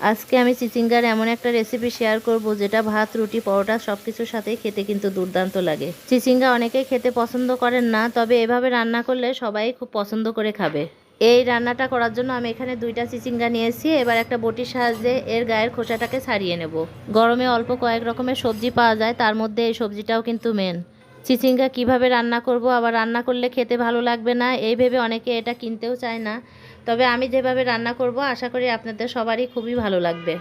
আজকে আমি চিচিঙ্গার এমন একটা রেসিপি শেয়ার করব, যেটা ভাত, রুটি, পরোটা সব কিছুর সাথেই খেতে কিন্তু দুর্দান্ত লাগে। চিচিঙ্গা অনেকেই খেতে পছন্দ করেন না, তবে এভাবে রান্না করলে সবাই খুব পছন্দ করে খাবে। এই রান্নাটা করার জন্য আমি এখানে দুইটা চিচিঙ্গা নিয়েছি, এবার একটা বটির সাহায্যে এর গায়ের খোসাটাকে ছাড়িয়ে নেব। গরমে অল্প কয়েক রকমের সবজি পাওয়া যায়, তার মধ্যে এই সবজিটাও কিন্তু মেন চিচিঙ্গা কীভাবে রান্না করব, আবার রান্না করলে খেতে ভালো লাগবে না, এই ভেবে অনেকে এটা কিনতেও চায় না। তবে আমি যেভাবে রান্না করব, আশা করি আপনাদের সবারই খুবই ভালো লাগবে।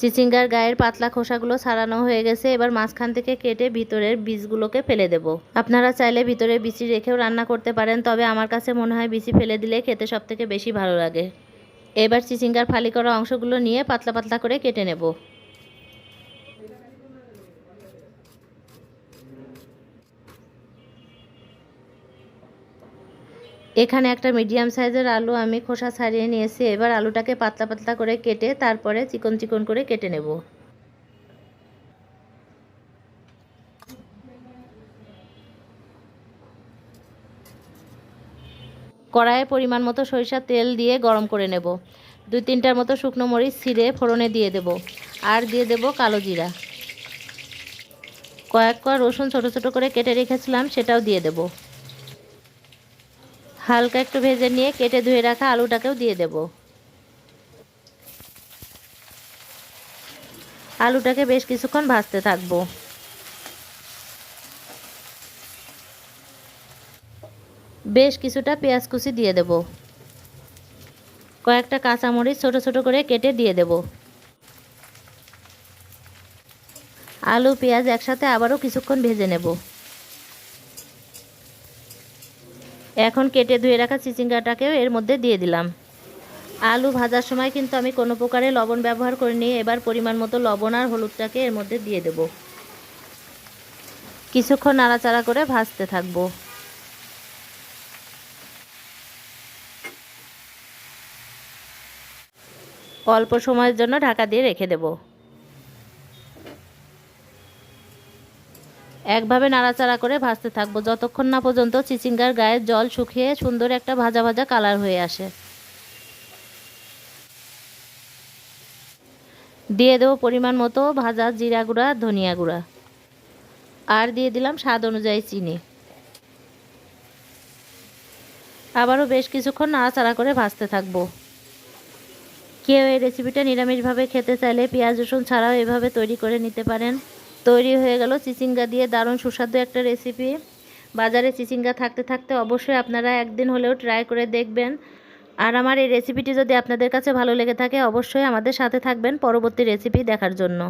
চিচিঙ্গার গায়ের পাতলা খোসাগুলো ছাড়ানো হয়ে গেছে, এবার মাঝখান থেকে কেটে ভিতরের বীজগুলোকে ফেলে দেব। আপনারা চাইলে ভিতরে বিচি রেখেও রান্না করতে পারেন, তবে আমার কাছে মনে হয় বিচি ফেলে দিলে খেতে সব থেকে বেশি ভালো লাগে। এবার চিচিঙ্গার ফালি করা অংশগুলো নিয়ে পাতলা পাতলা করে কেটে নেব। এখানে একটা মিডিয়াম সাইজের আলু আমি খোসা ছাড়িয়ে নিয়েছি। এবার আলুটাকে পাতলা পাতলা করে কেটে তারপরে চিকন চিকন করে কেটে নেব। কড়াইয়ে পরিমাণ মতো সরিষার তেল দিয়ে গরম করে নেব। দুই তিনটার মতো শুকনো মরিচ ছিঁড়ে ফোড়নে দিয়ে দেব আর দিয়ে দেব কালো জিরা। কয়েক কোয়া রসুন ছোট ছোট করে কেটে রেখেছিলাম, সেটাও দিয়ে দেবো। হালকা একটু ভেজে নিয়ে কেটে ধুয়ে রাখা আলুটাকেও দিয়ে দেব। আলুটাকে বেশ কিছুক্ষণ ভাজতে থাকব। বেশ কিছুটা পেঁয়াজ কুচি দিয়ে দেব। কয়েকটা কাঁচামরিচ ছোট ছোট করে কেটে দিয়ে দেব। আলু, পেঁয়াজ একসাথে আবারও কিছুক্ষণ ভেজে নেব। এখন কেটে ধুয়ে রাখা চিচিঙ্গাটাকেও এর মধ্যে দিয়ে দিলাম। আলু ভাজার সময় কিন্তু আমি কোনো প্রকারে লবণ ব্যবহার করিনি, এবার পরিমাণ মতো লবণ আর হলুদটাকে এর মধ্যে দিয়ে দেব। কিছুক্ষণ নাড়াচাড়া করে ভাজতে থাকব। অল্প সময়ের জন্য ঢাকা দিয়ে রেখে দেব। একভাবে নাড়াচাড়া করে ভাজতে থাকব। যতক্ষণ না পর্যন্ত চিচিঙ্গার গায়ের জল শুকিয়ে সুন্দর একটা ভাজা ভাজা কালার হয়ে আসে। দিয়ে দেবো পরিমাণ মতো ভাজা জিরা গুঁড়া, ধনিয়া গুঁড়া। আর দিয়ে দিলাম স্বাদ অনুযায়ী চিনি। আবারও বেশ কিছুক্ষণ নাড়াচাড়া করে ভাজতে থাকব। কেউ এই রেসিপিটা নিরামিষভাবে খেতে চাইলে পেঁয়াজ রসুন ছাড়াও এভাবে তৈরি করে নিতে পারেন। তৈরি হয়ে গেল চিচিঙ্গা দিয়ে দারুণ সুস্বাদু একটা রেসিপি বাজারে চিচিঙ্গা থাকতে থাকতে অবশ্যই আপনারা একদিন হলেও ট্রাই করে দেখবেন। আর আমার এই রেসিপিটি যদি আপনাদের কাছে ভালো লেগে থাকে, অবশ্যই আমাদের সাথে থাকবেন পরবর্তী রেসিপি দেখার জন্য।